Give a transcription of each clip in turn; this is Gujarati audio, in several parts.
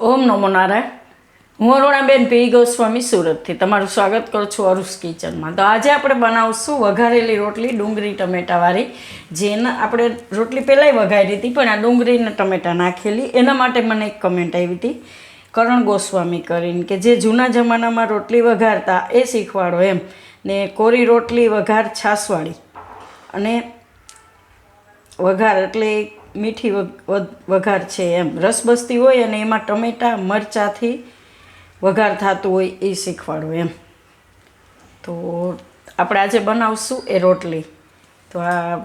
ઓમ નમો નારાયણ. હું અરુણાબેન પી. ગોસ્વામી સુરતથી તમારું સ્વાગત કરું છું અરુષ કિચનમાં. તો આજે આપણે બનાવશું વઘારેલી રોટલી ડુંગળી ટમેટાવાળી. જેના આપણે રોટલી પહેલાંય વઘારી હતી, પણ આ ડુંગળીને ટમેટા નાખેલી. એના માટે મને એક કમેન્ટ આવી હતી, કરણ ગોસ્વામી કરીને, કે જે જૂના જમાનામાં રોટલી વઘારતા, એ શીખવાડો એમ. ને કોરી રોટલી વઘાર છાસવાળી. અને વઘાર એટલે મીઠી વઘ- વઘ- વઘાર છે એમ. રસબસ્તી હોય અને એમાં ટમેટાં, મરચાંથી વઘાર થતું હોય એ શીખવાડું એમ. તો આપણે આજે બનાવશું એ રોટલી. તો આ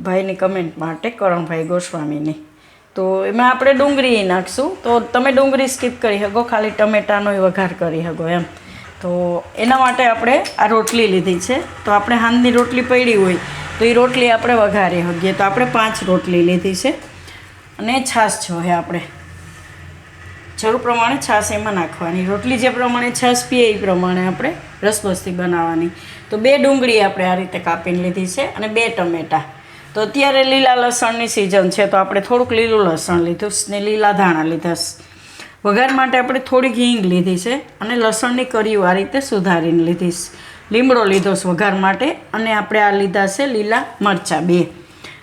ભાઈની કમેન્ટ માટે કરણભાઈ ગોસ્વામીની. તો એમાં આપણે ડુંગળી નાખશું. તો તમે ડુંગળી સ્કીપ કરી શકો ખાલી ટમેટાનો વઘાર કરી શકો એમ. તો એના માટે આપણે આ રોટલી લીધી છે. તો આપણે હાંદની રોટલી પડી હોય તો એ રોટલી આપણે વઘારી શકીએ તો આપણે પાંચ રોટલી લીધી છે. અને છાશ જોઈએ આપણે. જરૂર પ્રમાણે છાશ એમાં નાખવાની. રોટલી જે પ્રમાણે છાશ પીએ એ પ્રમાણે આપણે રસબસ્તી બનાવવાની. તો બે ડુંગળી આપણે આ રીતે કાપીને લીધી છે અને બે ટમેટા. તો અત્યારે લીલા લસણની સિઝન છે, તો આપણે થોડુંક લીલું લસણ લીધું ને લીલા ધાણા લીધા વઘાર માટે આપણે થોડીક હિંગ લીધી છે અને લસણની કરીઓ આ રીતે સુધારીને લીધી છે. લીમડો લીધો છે વઘાર માટે અને આપણે આ લીધા છે લીલા મરચાં, બે.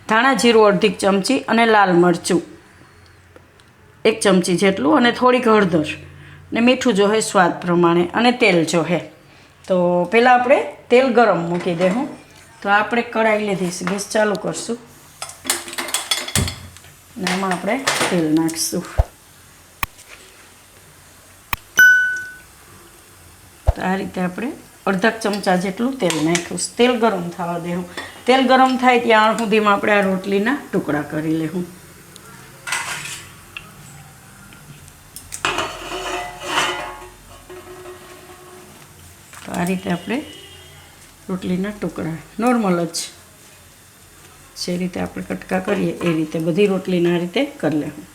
ધાણા જીરું અડધી ચમચી અને લાલ મરચું એક ચમચી જેટલું અને થોડીક હળદર ને મીઠું જોહે સ્વાદ પ્રમાણે અને તેલ જોહે તો પહેલાં આપણે તેલ ગરમ મૂકી દેવું. તો આપણે કઢાઈ લીધી છે. ગેસ ચાલુ કરશું. ને એમાં આપણે તેલ નાખીશું. તો આ રીતે આપણે અડધા ચમચા જેટલું તેલ નાખ્યું. તેલ ગરમ થવા દેવું. તેલ ગરમ થાય ત્યાં સુધીમાં આપણે આ રોટલીના ટુકડા કરી લેવું. તો આ રીતે આપણે રોટલીના ટુકડા. નોર્મલ જ જે રીતે આપણે કટકા કરીએ એ રીતે બધી રોટલીના આ રીતે કરી લેવું.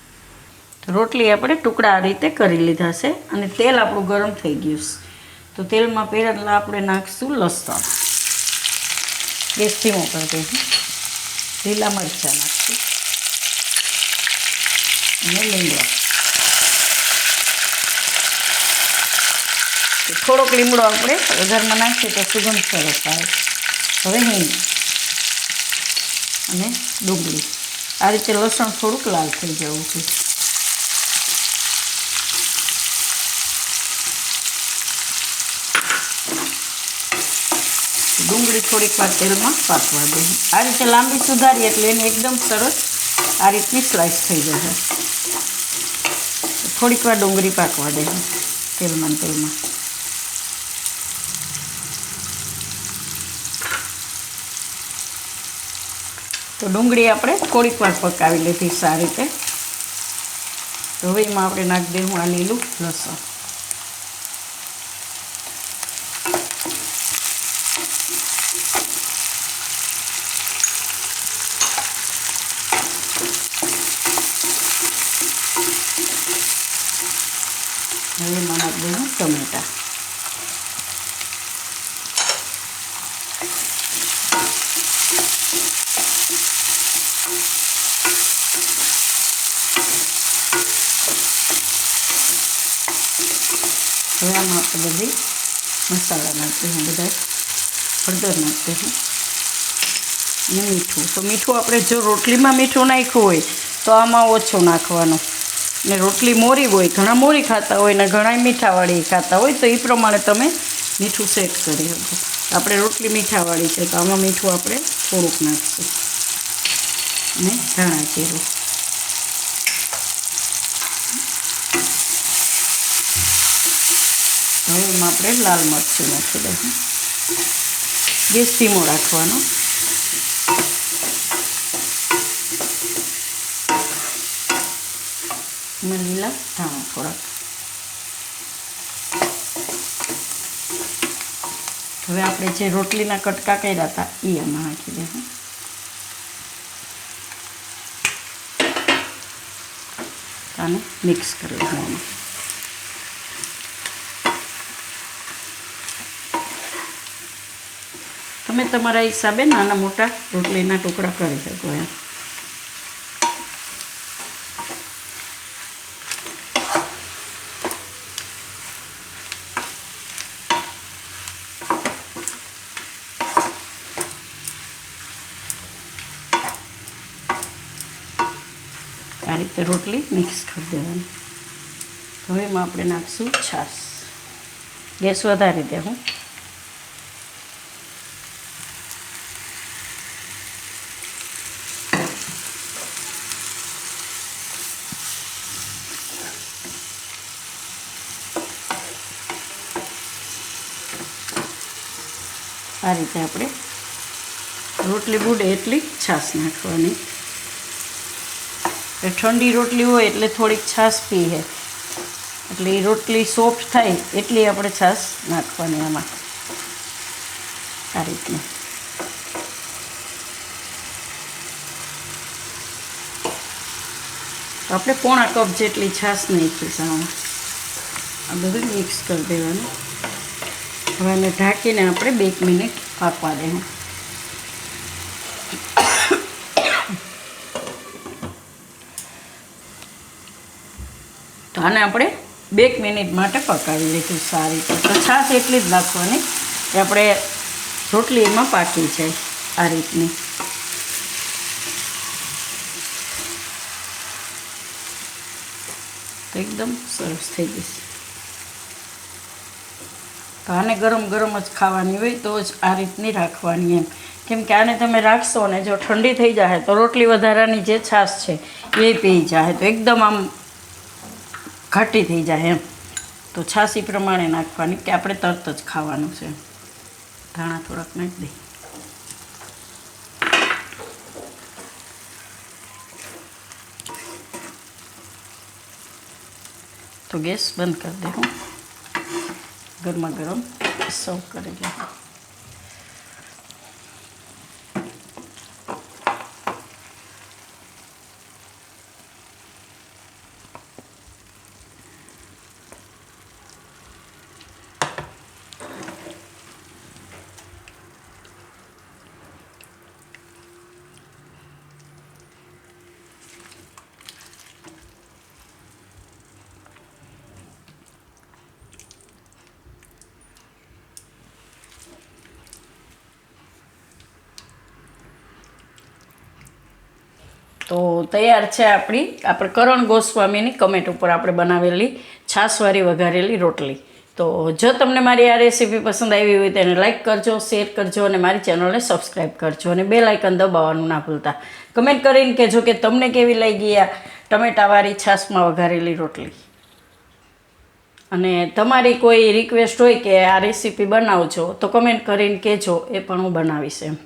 રોટલી આપણે ટુકડા આ રીતે કરી લીધા છે અને તેલ આપણું ગરમ થઈ ગયું છે. તો તેલમાં પહેલાં આપણે નાખીશું લસણ. ગેસ ધીમો કરી દઈશું લીલા મરચાં નાખશું. અને લીમડો થોડોક લીમડો આપણે વઘારમાં નાખીએ તો સુગંધ સરસ આવે. હવે હિંગ અને ડુંગળી. આ રીતે લસણ થોડુંક લાલ થઈ જવું છે. ડુંગળી થોડીક વાર તેલમાં પાકવા દઉં. આ રીતે લાંબી સુધારી એટલે એને એકદમ સરસ આ રીતની સ્લાઇસ થઈ જશે. થોડીક વાર ડુંગળી પાકવા દે તેલમાં તેલમાં. તો ડુંગળી આપણે થોડીક વાર પકાવી લીધી સારી રીતે. તો હવે એમાં આપણે નાખી દઈશું આ લીલું લસણ. એમાં નાખી દઈશું ટમેટા. હવે આમાં આપણે બધી મસાલા નાખી હું બધા હળદર નાખી હું અને મીઠું. તો મીઠું આપણે જો રોટલીમાં મીઠું નાખ્યું હોય તો આમાં ઓછું નાખવાનું. ને રોટલી મોરી હોય, ઘણા મોરી ખાતા હોય ને ઘણા મીઠાવાળી ખાતા હોય, તો એ પ્રમાણે તમે મીઠું સેટ કરી શકો. આપણે રોટલી મીઠાવાળી છે, તો આમાં મીઠું આપણે થોડુંક નાખીશું. ને ધાણા જીરું. હવે એમાં આપણે લાલ મરચું નાખી દઈશું. ગેસ ધીમો રાખવાનો. લીલા ધાણા થોડાક હવે આપણે જે રોટલીના કટકા કર્યા હતા એ એમાં નાખી દઈશું આને મિક્સ કરી દેવાનું તમે તમારા હિસાબે નાના મોટા રોટલીના ટુકડા કરી શકો એમ. આ રીતે રોટલી મિક્સ કરી દેવાની. હવે એમાં આપણે નાખીશું છાશ. ગેસ વધારી દે હું. આ રીતે આપણે રોટલી બુડે એટલી છાશ નાખવાની. ઠંડી રોટલી હોય એટલે થોડીક છાશ પીએ એટલે એ રોટલી સોફ્ટ થાય એટલી આપણે છાશ નાખવાની આમાં. આ રીતની. આપણે પોણા કપ જેટલી છાશ નાખીશું આમાં. આ બધું મિક્સ કરી દેવાનું. હવે એને ઢાંકીને આપણે બે મિનિટ પાકવા દેવું આને આપણે બે મિનિટ માટે પકાવી લઈશું સારી રીતે. છાશ એટલી જ નાખવાની કે આપણે રોટલી એમાં પાકી જાય આ રીતની. એકદમ સરસ થઈ જશે તો આને ગરમ ગરમ જ ખાવાની હોય તો જ આ રીતની રાખવાની એમ. કેમ કે આને તમે રાખશો ને જો ઠંડી થઈ જાય તો રોટલી વધારાની જે છાશ છે એ પી જાય તો એકદમ આમ ઘાટી થઈ જાય એમ. તો છાશી પ્રમાણે નાખવાની કે આપણે તરત જ ખાવાનું છે. ધાણા થોડાક નાખી દઈ તો ગેસ બંધ કરી દેવું ગરમા ગરમ સર્વ કરી લે. તો તૈયાર છે આપણી, આપણે કરણ ગોસ્વામીની કમેન્ટ ઉપર આપણે બનાવેલી છાશવાળી વઘારેલી રોટલી. તો જો તમને મારી આ રેસીપી પસંદ આવી હોય તેને લાઇક કરજો, શેર કરજો અને મારી ચેનલને સબસ્ક્રાઈબ કરજો અને બે લાઇકન દબાવવાનું ના ભૂલતા. કમેન્ટ કરીને કહેજો કે તમને કેવી લાગી આ ટમેટાવાળી છાશમાં વઘારેલી રોટલી. અને તમારી કોઈ રિક્વેસ્ટ હોય કે આ રેસીપી બનાવજો તો કમેન્ટ કરીને કહેજો, એ પણ હું બનાવીશ એમ.